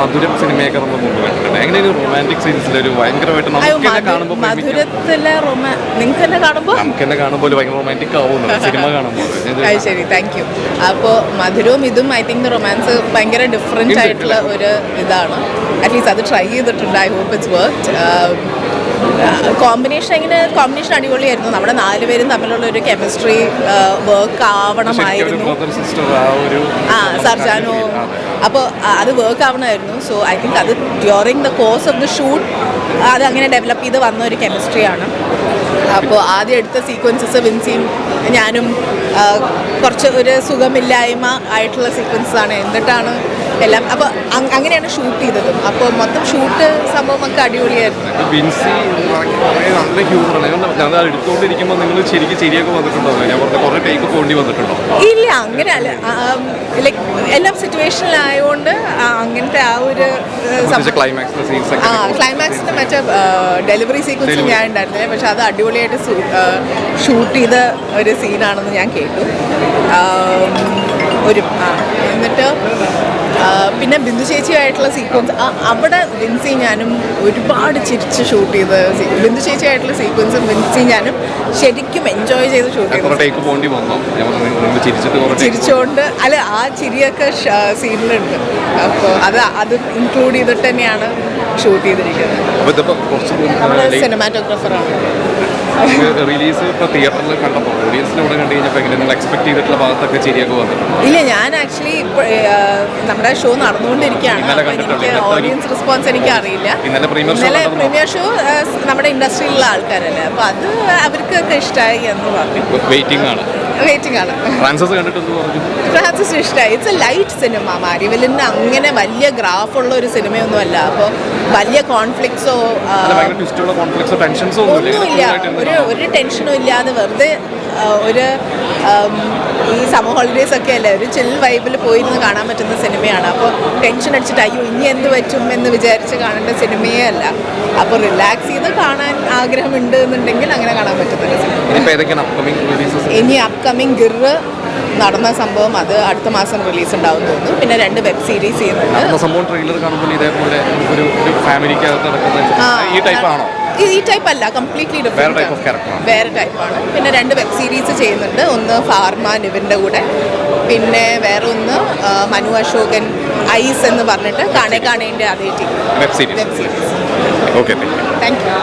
മധുരം സിനിമയൊക്കെ നമ്മൾ മുമ്പ് കണ്ടിട്ടുണ്ട്. എങ്ങനെയാണ് റൊമാന്റിക് സീൻസിൽ ഒരു ഭയങ്കരമായിട്ട് നമുക്ക് കാണുമ്പോൾ മധു- മധുരത്തിലെ റൊമാ നിങ്ങൾക്ക് തന്നെ കാണുമ്പോൾ നമുക്ക് തന്നെ കാണുമ്പോൾ ഭയങ്കര റൊമാന്റിക് ആവുന്നു സിനിമ കാണുമ്പോൾ ശരി താങ്ക് യു അപ്പോൾ മധുരവും ഇതും ഐ തിങ്ക് റൊമാൻസ് ഭയങ്കര ഡിഫറെന്റ് ആയിട്ടുള്ള ഒരു ഇതാണ്. അറ്റ്ലീസ്റ്റ് അത് ട്രൈ ചെയ്തിട്ടുണ്ട്. I hope it's work combination എങ്ങനെ? കോമ്പിനേഷൻ അടിപൊളിയായിരുന്നു. നമ്മുടെ നാലുപേരും തമ്മിലുള്ള ഒരു കെമിസ്ട്രി വർക്ക് ആവണമായിരുന്നു. ആ സർജാനോ. അപ്പോൾ അത് വർക്ക് ആവണമായിരുന്നു. സോ ഐ തിങ്ക് അത് during the course of the shoot അത് അങ്ങനെ ഡെവലപ്പ് ചെയ്ത് വന്ന ഒരു കെമിസ്ട്രിയാണ് അപ്പോൾ ആദ്യം എടുത്ത സീക്വൻസസ് വിൻസിയും ഞാനും കുറച്ച് ഒരു സുഖമില്ലായ്മ ആയിട്ടുള്ള സീക്വൻസാണ് എന്നിട്ടാണ് എല്ലാം. അപ്പോൾ അങ്ങനെയാണ് ഷൂട്ട് ചെയ്തതും. അപ്പോൾ മൊത്തം ഷൂട്ട് സംഭവമൊക്കെ അടിപൊളിയായിരുന്നു. ബിൻസി നല്ല ഹ്യൂമറാണ് ഞാൻ എടുത്തുകൊണ്ടിരിക്കുമ്പോൾ നിങ്ങൾ ശരിക്കും ശരിയൊക്കെ വന്നിട്ടുണ്ടോ? ഞാൻ പറഞ്ഞ കുറേ ടൈക്ക് വന്നിട്ടുണ്ടോ? ഇല്ല അങ്ങനെയല്ല ലൈക്ക് എല്ലാം സിറ്റുവേഷനിലായതുകൊണ്ട് അങ്ങനത്തെ ആ ഒരു ആ ഒക്കെ. ക്ലൈമാക്സിന് മറ്റേ ഡെലിവറി സീക്വൻസ് ഞാൻ ഉണ്ടായിരുന്നില്ല. പക്ഷെ അത് അടിപൊളിയായിട്ട് ഷൂട്ട് ചെയ്ത ഒരു സീനാണെന്ന് ഞാൻ കേട്ടു. ഒരു എന്നിട്ട് പിന്നെ ബിന്ദു ചേച്ചിയായിട്ടുള്ള സീക്വൻസ് അവിടെ വിൻസി ഞാനും ഒരുപാട് ചിരിച്ച് ഷൂട്ട് ചെയ്ത ബിന്ദു ചേച്ചിയായിട്ടുള്ള സീക്വൻസും വിൻസി ഞാനും ശരിക്കും എൻജോയ് ചെയ്ത് ഷൂട്ട് ചെയ്ത് ചിരിച്ചുകൊണ്ട് അല്ല ആ ചിരിയൊക്കെ സീനിലുണ്ട്. അപ്പോൾ അത് അത് ഇൻക്ലൂഡ് ചെയ്തിട്ട് തന്നെയാണ് ഷൂട്ട് ചെയ്തിരിക്കുന്നത്. സിനിമാറ്റോഗ്രാഫറാണ് റിലീസ് ഇപ്പോൾ തിയേറ്ററിൽ കണ്ടപ്പോൾ ഓഡിയൻസിനെ ഇവിടെ കണ്ടു കഴിഞ്ഞപ്പോൾ എങ്ങനെ നിങ്ങൾ എക്സ്പെക്ട് ചെയ്തിട്ടുള്ള ഭാഗത്തൊക്കെ ശരിയൊക്കെ വന്നിട്ടുണ്ട് ഇല്ല ഞാൻ ആക്ച്വലി നമ്മുടെ ഷോ നടന്നുകൊണ്ടിരിക്കുകയാണ്. എനിക്ക് ഓഡിയൻസ് റെസ്പോൺസ് എനിക്ക് അറിയില്ല. ഇന്നലെ പ്രീമിയർ ഷോ നമ്മുടെ ഇൻഡസ്ട്രിയിലുള്ള ആൾക്കാരല്ലേ. അപ്പോൾ അത് അവർക്കൊക്കെ ഇഷ്ടമായി എന്ന് പറഞ്ഞു. വെയിറ്റിംഗ് ആണ്. വെയിറ്റിംഗ് ആണ്. ഫ്രാൻസസ് പറഞ്ഞു? ഇഷ്ടമായി ഇറ്റ്സ് എ ലൈറ്റ് സിനിമ മാരിവലിന് അങ്ങനെ വലിയ ഗ്രാഫുള്ള ഒരു സിനിമയൊന്നുമല്ല അപ്പോൾ വലിയ കോൺഫ്ലിക്ട്സോ ഒന്നുമില്ല. ഒരു ഒരു ടെൻഷനും ഇല്ലാതെ വെറുതെ ഒരു ഈ സമ ഹോളിഡേസ് ഒക്കെ അല്ലേ ഒരു ചിൽ വൈബിൽ പോയിരുന്ന് കാണാൻ പറ്റുന്ന സിനിമയാണ്. അപ്പോൾ ടെൻഷൻ അടിച്ചിട്ട് അയ്യോ ഇനി എന്ത് പറ്റും? എന്ന് വിചാരിച്ച് കാണേണ്ട സിനിമയേ അല്ല. അപ്പോൾ റിലാക്സ് ചെയ്ത് കാണാൻ ആഗ്രഹമുണ്ട് എന്നുണ്ടെങ്കിൽ അങ്ങനെ കാണാൻ പറ്റുന്ന സിനിമ. ഇനിയിപ്പോൾ ഏതൊക്കെയാണ് അപ്കമിങ് റിലീസസ് ഇനി അപ്കമിങ് ഗിർ നടന്ന സംഭവം അത് അടുത്ത മാസം റിലീസ് ഉണ്ടാവും തോന്നുന്നു. പിന്നെ രണ്ട് വെബ് സീരീസ് ചെയ്യുന്നുണ്ട്. നടക്കുന്ന ഈ ടൈപ്പ് ആണോ? ഈ ടൈപ്പ് അല്ല കംപ്ലീറ്റ്ലി വേറെ ടൈപ്പ് ഓഫ് character വേറെ ടൈപ്പാണ് പിന്നെ രണ്ട് വെബ് സീരീസ് ചെയ്യുന്നുണ്ട്. ഒന്ന് ഫാർമ നിവിന്റെ കൂടെ. പിന്നെ വേറെ ഒന്ന് മനു അശോകൻ ഐസ് എന്ന് പറഞ്ഞിട്ട് കാണേ കാണേന്റെ അതേ team web series web series okay thank you